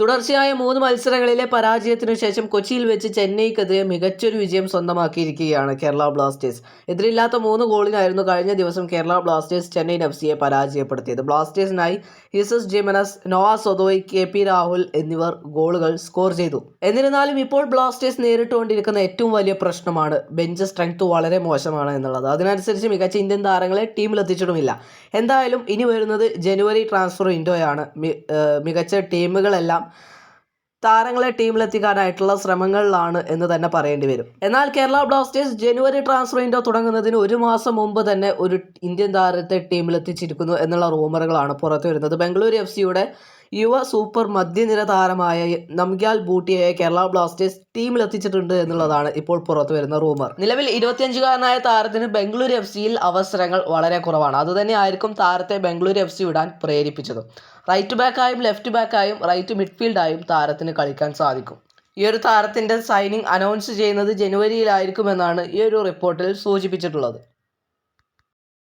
തുടർച്ചയായ മൂന്ന് മത്സരങ്ങളിലെ പരാജയത്തിനു ശേഷം കൊച്ചിയിൽ വെച്ച് ചെന്നൈക്കെതിരെ മികച്ചൊരു വിജയം സ്വന്തമാക്കിയിരിക്കുകയാണ് കേരള ബ്ലാസ്റ്റേഴ്സ്. എതിരില്ലാത്ത മൂന്ന് ഗോളിനായിരുന്നു കഴിഞ്ഞ ദിവസം കേരള ബ്ലാസ്റ്റേഴ്സ് ചെന്നൈയിൻ എഫ് സിയെ പരാജയപ്പെടുത്തിയത്. ബ്ലാസ്റ്റേഴ്സിനായി Jesus Jimenez Noah Sadaoui K P Rahul എന്നിവർ ഗോളുകൾ സ്കോർ ചെയ്തു. എന്നിരുന്നാലും ഇപ്പോൾ ബ്ലാസ്റ്റേഴ്സ് നേരിട്ടുകൊണ്ടിരിക്കുന്ന ഏറ്റവും വലിയ പ്രശ്നമാണ് ബെഞ്ച് സ്ട്രെങ്ത് വളരെ മോശമാണ് എന്നുള്ളത്. അതിനനുസരിച്ച് മികച്ച ഇന്ത്യൻ താരങ്ങളെ ടീമിലെത്തിച്ചിട്ടുമില്ല. എന്തായാലും ഇനി വരുന്നത് ജനുവരി ട്രാൻസ്ഫർ വിൻഡോയാണ്. മികച്ച ടീമുകളെല്ലാം താരങ്ങളെ ടീമിലെത്തിക്കാനായിട്ടുള്ള ശ്രമങ്ങളിലാണ് എന്ന് തന്നെ പറയേണ്ടി വരും. എന്നാൽ കേരള ബ്ലാസ്റ്റേഴ്സ് ജനുവരി ട്രാൻസ്ഫർ വിൻഡോ തുടങ്ങുന്നതിന് ഒരു മാസം മുമ്പ് തന്നെ ഒരു ഇന്ത്യൻ താരത്തെ ടീമിലെത്തിച്ചിരിക്കുന്നു എന്നുള്ള റൂമറുകളാണ് പുറത്തു വരുന്നത് ബംഗളൂരു എഫ് സിയുടെ യുവ സൂപ്പർ മധ്യനിര താരമായ നംഗ്യാൽ ബൂട്ടിയെ കേരള ബ്ലാസ്റ്റേഴ്സ് ടീമിലെത്തിച്ചിട്ടുണ്ട് എന്നുള്ളതാണ് ഇപ്പോൾ പുറത്തു വരുന്ന റൂമർ. നിലവിൽ ഇരുപത്തിയഞ്ചുകാരനായ താരത്തിന് ബംഗളൂരു എഫ് സിയിൽ അവസരങ്ങൾ വളരെ കുറവാണ്. അതുതന്നെ ആയിരിക്കും താരത്തെ ബംഗളൂരു എഫ് സി വിടാൻ പ്രേരിപ്പിച്ചത്. റൈറ്റ് ബാക്കായും ലെഫ്റ്റ് ബാക്കായും റൈറ്റ് മിഡ്ഫീൽഡായും താരത്തിന് കളിക്കാൻ സാധിക്കും. ഈ ഒരു താരത്തിന്റെ സൈനിങ് അനൗൺസ് ചെയ്യുന്നത് ജനുവരിയിലായിരിക്കുമെന്നാണ് ഈ ഒരു റിപ്പോർട്ടിൽ സൂചിപ്പിച്ചിട്ടുള്ളത്.